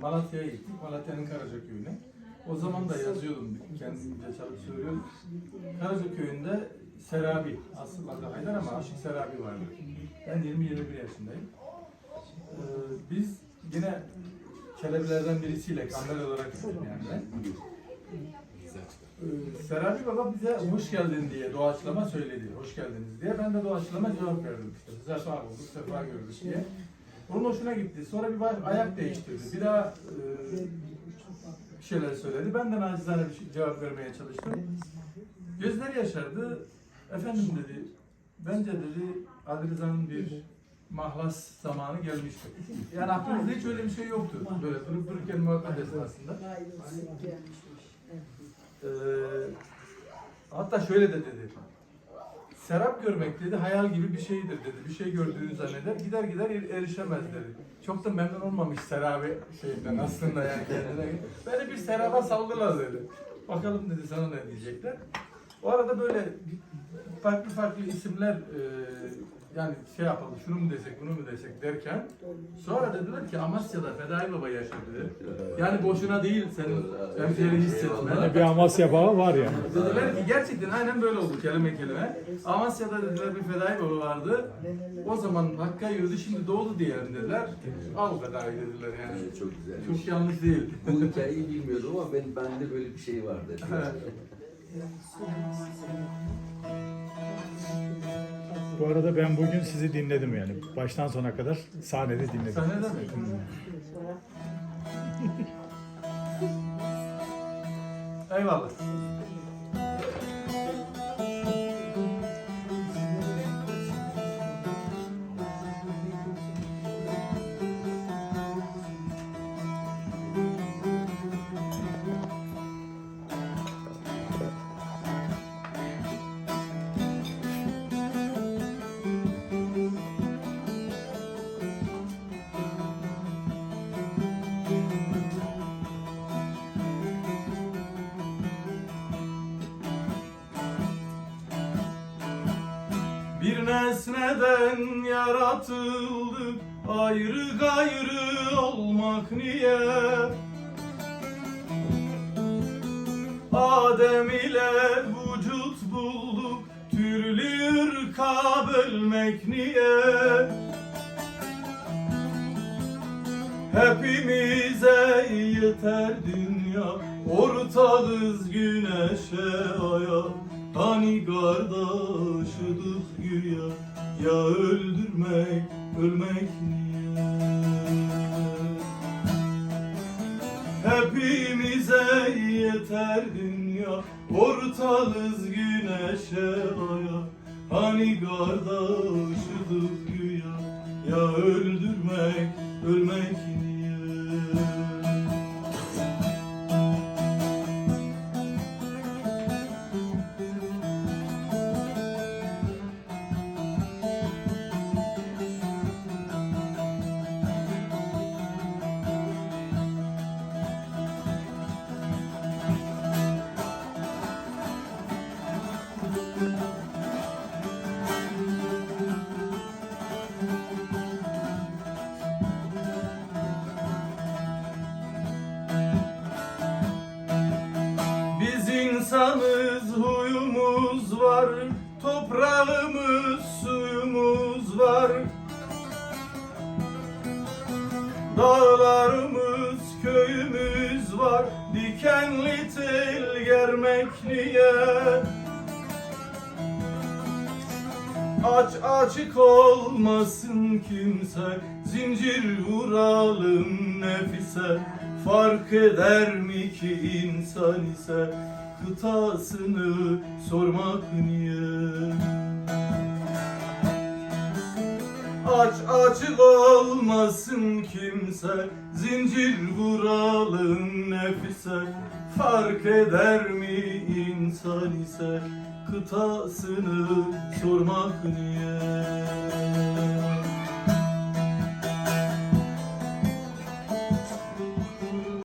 Malatya'ya gittik. Malatya'nın Karaca köyüne. O zaman da yazıyordum. Kendimce çalıp söylüyorum. Karaca köyünde Serabi, asıl adı Haydar ama Aşık Serabi vardı. Ben 20-21 yaşındayım. Ee, biz yine Çelebilerden birisiyle kamera olarak gittim yani ben. Ee, Serabi Baba bize hoş geldin diye doğaçlama söyledi. Hoş geldiniz diye. Ben de doğaçlama cevap verdim işte. Sefa bulduk, sefa gördük diye. Onun hoşuna gitti. Sonra bir baş- ayak değiştirdi. Bir daha e, bir şeyler söyledi. Ben de nacizane bir şey- cevap vermeye çalıştım. Gözleri yaşardı. Efendim dedi, bence dedi Ali Rıza'nın bir mahlas zamanı gelmişti. Yani aklımızda hiç öyle bir şey yoktu. Böyle durup dururken muhabbet esnasında. Ee, hatta şöyle de dedi. Serap görmek dedi hayal gibi bir şeydir dedi. Bir şey gördüğünü zanneder. Gider gider er- erişemez dedi. Çok da memnun olmamış Serabi şeyinden aslında yani kendine. Beni bir Serap'a saldılar dedi. Bakalım dedi sana ne diyecekler. O arada böyle farklı farklı isimler e, yani şey yapalım şunu mu desek bunu mu desek derken sonra dediler ki Amasya'da Fedai Baba yaşadı. Yani boşuna değil senin hemşehri hissetmen. Yani bir Amasya bağı var yani. Dediler ki gerçekten aynen böyle oldu kelime kelime. Amasya'da dediler bir fedai baba vardı. O zaman Hakk'a yürüdü şimdi doğdu diyelim dediler. Al fedai dediler yani. Evet, çok güzel. Çok yanlış değil. Bu hikayeyi bilmiyordum ama ben bende böyle bir şey vardı. Bu arada ben bugün sizi dinledim yani. Baştan sona kadar sahnede dinledim. Sahnede mi? Eyvallah. Bir nesneden yaratıldık ayrı gayrı olmak niye? Adem ile vücut bulduk türlü ırka bölmek niye? Hepimize yeter dünya Ortağız güneşe aya Hani kardeşidik yeter dünya Ortağız güneşe aya Hani kardeşidik güya. Ya öldürmek ölmek insanız, huyumuz var, toprağımız, suyumuz var. Dağlarımız, köyümüz var, dikenli tel germek niye? Aç açık olmasın kimse. Zincir vuralım nefise. Fark eder mi ki insan ise Kıtasını sormak niye? Aç açık olmasın kimse Zincir vuralım nefise. Fark eder mi insan ise Kıtasını sormak niye